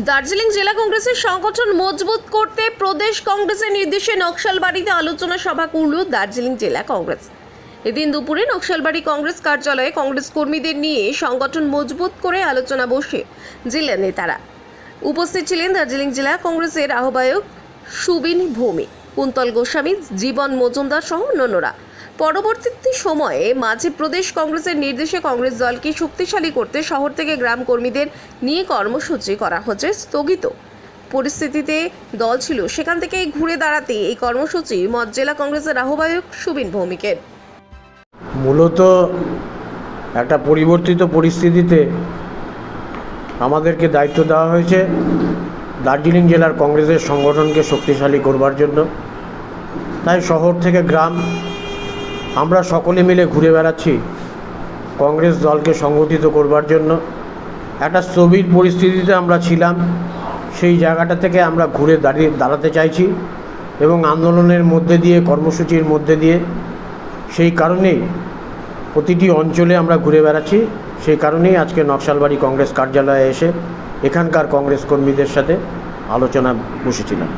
দার্জিলিং জেলা কংগ্রেসের সংগঠন মজবুত করতে প্রদেশ কংগ্রেসের নির্দেশে নকশালবাড়িতে আলোচনা সভা করল দার্জিলিং জেলা কংগ্রেস। এদিন দুপুরে নকশালবাড়ি কংগ্রেস কার্যালয়ে কংগ্রেস কর্মীদের নিয়ে সংগঠন মজবুত করে আলোচনা বসে জেলা নেতারা। উপস্থিত ছিলেন দার্জিলিং জেলা কংগ্রেসের আহ্বায়ক সুবিন ভৌমিক, কুন্তল গোস্বামী, জীবন মজুমদার সহ অন্যান্যরা। পরবর্তী সময়ে মাঝে প্রদেশ কংগ্রেসের নির্দেশে কংগ্রেস দলকে শক্তিশালী করতে শহর থেকে গ্রাম কর্মীদের নিয়ে কর্মসূচি করা হচ্ছে স্থগিত। পরিস্থিতিতে দল ছিল সেখান থেকেই ঘুরে দাঁড়াতে এই কর্মসূচি মত জেলা কংগ্রেসের আহ্বায়ক সুবিন ভৌমিকের। মূলত একটা পরিবর্তিত পরিস্থিতিতে আমাদেরকে দায়িত্ব দেওয়া হয়েছে দার্জিলিং জেলার কংগ্রেসের সংগঠনকে শক্তিশালী করবার জন্য। তাই শহর থেকে গ্রাম আমরা সকলে মিলে ঘুরে বেড়াচ্ছি কংগ্রেস দলকে সংগঠিত করবার জন্য। একটা স্থবির পরিস্থিতিতে আমরা ছিলাম, সেই জায়গাটা থেকে আমরা ঘুরে দাঁড়িয়ে দাঁড়াতে চাইছি এবং আন্দোলনের মধ্যে দিয়ে, কর্মসূচির মধ্যে দিয়ে সেই কারণেই প্রতিটি অঞ্চলে আমরা ঘুরে বেড়াচ্ছি। সেই কারণেই আজকে নকশালবাড়ি কংগ্রেস কার্যালয়ে এসে এখানকার কংগ্রেস কর্মীদের সাথে আলোচনা বসেছিলাম।